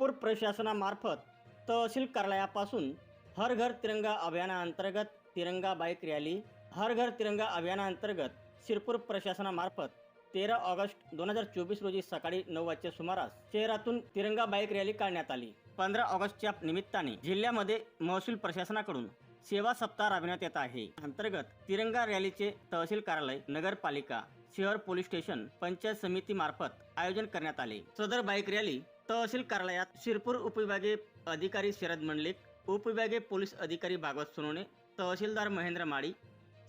शिरपूर प्रशासनामार्फत तहसील कार्यालयापासून हर घर तिरंगा अभियानाअंतर्गत तिरंगा बाईक रॅली हर घर तिरंगा अभियानाअंतर्गत शिरपूर प्रशासनामार्फत तेरा ऑगस्ट दोन हजार चोवीस रोजी सकाळी नऊ वाजच्या सुमारास शहरातून तिरंगा बाईक रॅली काढण्यात आली. पंधरा ऑगस्टच्या निमित्ताने जिल्ह्यामध्ये महसूल प्रशासनाकडून सेवा सप्ताह राबविण्यात येत आहे. अंतर्गत तिरंगा रॅलीचे तहसील कार्यालय नगरपालिका शहर पोलीस स्टेशन पंचायत समिती मार्फत आयोजन करण्यात आले. सदर बाईक रॅली तहसील कार्यालयात शिरपूर उपविभागीय अधिकारी शरद मंडलिक उपविभागीय पोलीस अधिकारी भागवत सोनवणे तहसीलदार महेंद्र माळी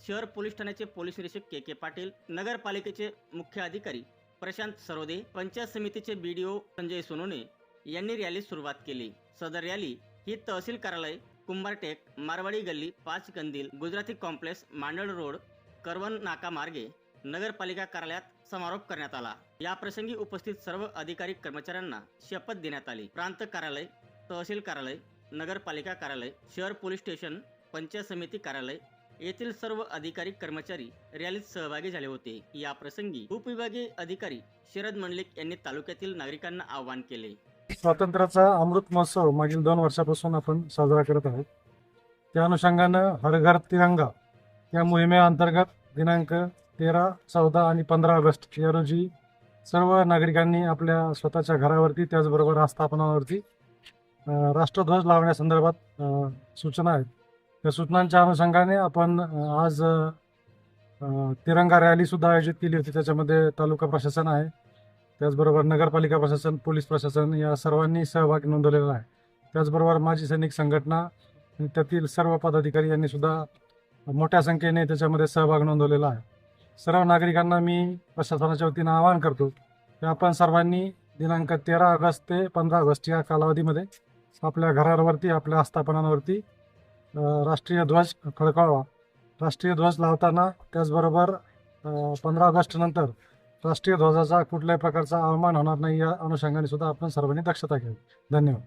शहर पोलीस ठाण्याचे पोलीस निरीक्षक के के पाटील नगरपालिकेचे मुख्य अधिकारी प्रशांत सरोदे पंचायत समितीचे B D O Sanjay Sonone यांनी रॅली सुरुवात केली. सदर रॅली ही तहसील कार्यालय कुंभारटेक मारवाडी गल्ली पाच कंदील गुजराती कॉम्प्लेक्स मांडळ रोड करवण नाका मार्गे नगरपालिका कार्यालयात समारोप करण्यात आला. या प्रसंगी उपस्थित सर्व अधिकारी कर्मचाऱ्यांना शपथ देण्यात आली. प्रांत कार्यालय तहसील कार्यालय नगरपालिका कार्यालय शहर पोलीस स्टेशन पंचायत समिती कार्यालय येथील सर्व अधिकारी कर्मचारी रॅलीत सहभागी झाले होते. या प्रसंगी उपविभागीय अधिकारी शरद मंडलिक यांनी तालुक्यातील नागरिकांना आवाहन केले. स्वातंत्र्याचा अमृत महोत्सव मागील दोन वर्षापासून आपण साजरा करत आहोत. त्या अनुषंगानं हर घर तिरंगा या मोहिमेअंतर्गत दिनांक तेरा चौदा आणि पंधरा ऑगस्ट या रोजी सर्व नागरिकांनी आपल्या स्वतःच्या घरावरती त्याचबरोबर आस्थापनावरती राष्ट्रध्वज लावण्यासंदर्भात सूचना आहेत. त्या सूचनांच्या अनुषंगाने आपण आज तिरंगा रॅलीसुद्धा आयोजित केली होती. त्याच्यामध्ये तालुका प्रशासन आहे. त्याचबरोबर नगरपालिका प्रशासन पोलीस प्रशासन या सर्वांनी सहभाग नोंदवलेला आहे. त्याचबरोबर माजी सैनिक संघटना त्यातील सर्व पदाधिकारी यांनी सुद्धा मोठ्या संख्येने त्याच्यामध्ये सहभाग नोंदवलेला आहे. सर्व नागरिकांना मी प्रशासनाच्या वतीनं आवाहन करतो की आपण सर्वांनी दिनांक तेरा ऑगस्ट ते पंधरा ऑगस्ट या कालावधीमध्ये आपल्या घरावरती आपल्या आस्थापनांवरती राष्ट्रीय ध्वज फडकावा राष्ट्रीय ध्वज लावताना त्याचबरोबर पंधरा ऑगस्ट नंतर राष्ट्रीय ध्वजाचा कुठल्याही प्रकारचा अवमान होणार नाही या अनुषंगाने सुद्धा आपण सर्वांनी दक्षता घ्यावी. धन्यवाद.